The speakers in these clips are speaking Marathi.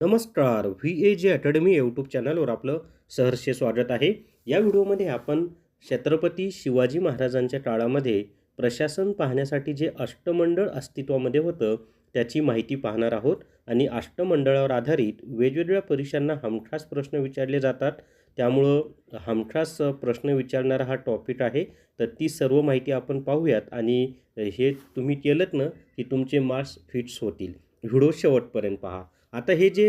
नमस्कार व्ही ए जे अकॅडमी यूट्यूब चॅनलवर आपलं सहर्ष स्वागत आहे. या व्हिडिओमध्ये आपण छत्रपती शिवाजी महाराजांच्या काळामध्ये प्रशासन पाहण्यासाठी जे अष्टमंडळ अस्तित्वामध्ये होतं त्याची माहिती पाहणार आहोत. आणि अष्टमंडळावर आधारित वेगवेगळ्या परीक्षांना हमखास प्रश्न विचारले जातात. त्यामुळं हमखास प्रश्न विचारणारा हा टॉपिक आहे. तर ती सर्व माहिती आपण पाहूयात. आणि हे तुम्ही केलंत ना की तुमचे मार्क्स फिट्स होतील. व्हिडिओ शेवटपर्यंत पहा. आता हे जे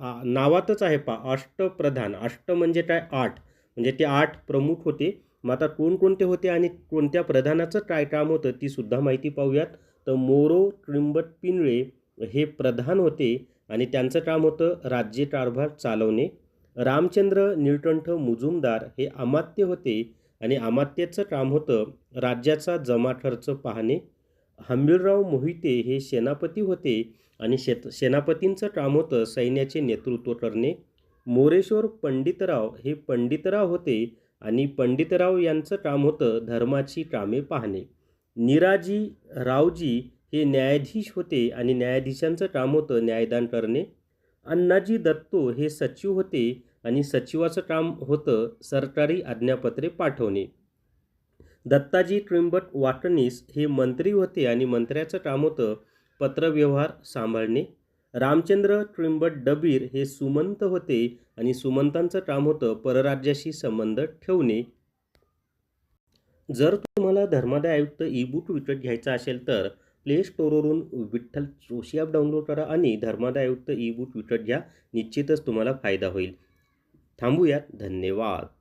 आ- नावातच आहे पा अष्टप्रधान अष्ट म्हणजे काय आठ? म्हणजे ते आठ प्रमुख होते. मग आता कोणकोणते होते आणि कोणत्या प्रधानाचं काय काम होतं ती सुद्धा माहिती पाहूयात. तर मोरो त्रिंबट पिंगळे हे प्रधान होते आणि त्यांचं काम होतं राज्यकारभार चालवणे. रामचंद्र निळकंठ मुजुमदार हे अमात्य होते आणि अमात्याचं काम होतं राज्याचा जमा खर्च पाहणे. हंबीरराव मोहिते हे सेनापती होते आणि शेत सेनापतींचं काम होतं सैन्याचे नेतृत्व करणे. मोरेश्वर पंडितराव हे पंडितराव होते आणि पंडितराव यांचं काम होतं धर्माची कामे पाहणे. निराजी रावजी हे न्यायाधीश होते आणि न्यायाधीशांचं काम होतं न्यायदान करणे. अण्णाजी दत्तो हे सचिव होते आणि सचिवाचं काम होतं सरकारी आज्ञापत्रे पाठवणे. दत्ताजी त्रिंबट वाटणीस हे मंत्री होते आणि मंत्र्याचं काम होतं पत्रव्यवहार सांभाळणे. रामचंद्र त्रिंबट डबीर हे सुमंत होते आणि सुमंतांचं काम होतं परराज्याशी संबंध ठेवणे. जर तुम्हाला धर्मादाय आयुक्त ई बुक विकत घ्यायचा असेल तर प्ले स्टोरवरून विठ्ठल जोशी ॲप डाउनलोड करा आणि धर्मादाय आयुक्त ई बुक विकत घ्या. निश्चितच तुम्हाला फायदा होईल. थांबूयात. धन्यवाद.